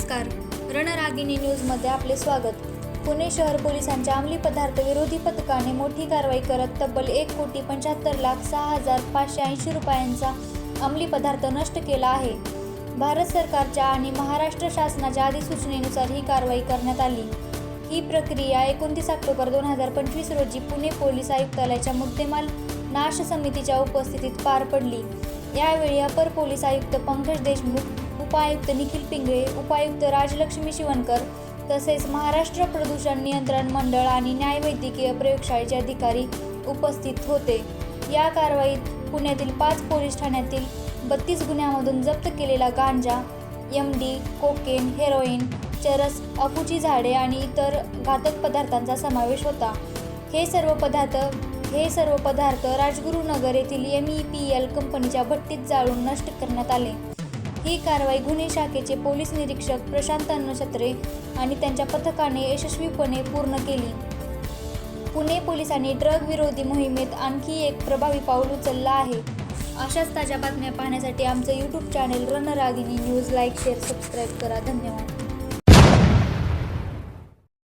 रणरागिणी न्यूजमध्ये आपले स्वागत. पुणे शहर पोलिसांच्या अंमली पदार्थ विरोधी पथकाने मोठी कारवाई करत तब्बल एक कोटी पंच्याहत्तर लाख सहा हजार पाचशे ऐंशी रुपयांचा अंमली पदार्थ नष्ट केला आहे. भारत सरकारच्या आणि महाराष्ट्र शासनाच्या अधिसूचनेनुसार ही कारवाई करण्यात आली. ही प्रक्रिया एकोणतीस ऑक्टोबर दोन हजार पंचवीस रोजी पुणे पोलीस आयुक्तालयाच्या मुद्देमाल नाश समितीच्या उपस्थितीत पार पडली. यावेळी अपर पोलीस आयुक्त पंकज देशमुख उपायुक्त निखिल पिंगळे उपायुक्त राजलक्ष्मी शिवणकर तसेच महाराष्ट्र प्रदूषण नियंत्रण मंडळ आणि न्यायवैद्यकीय प्रयोगशाळेचे अधिकारी उपस्थित होते. या कारवाईत पुण्यातील पाच पोलीस ठाण्यातील बत्तीस गुन्ह्यामधून जप्त केलेला गांजा एम डी कोकेन हेरोईन चरस अफूची झाडे आणि इतर घातक पदार्थांचा समावेश होता. हे सर्व पदार्थ हे सर्व पदार्थ राजगुरुनगर येथील एम ई पी एल कंपनीच्या भट्टीत जाळून नष्ट करण्यात आले. ही कारवाई गुन्हे शाखेचे पोलीस निरीक्षक प्रशांत नक्षत्रे आणि त्यांच्या पथकाने यशस्वीपणे पूर्ण केली. पुणे पोलिसांनी ड्रग विरोधी मोहिमेत आणखी एक प्रभावी पाऊल उचललं आहे. अशाच ताज्या बातम्या पाहण्यासाठी आमचं YouTube channel Ranragini news like share subscribe करा. धन्यवाद.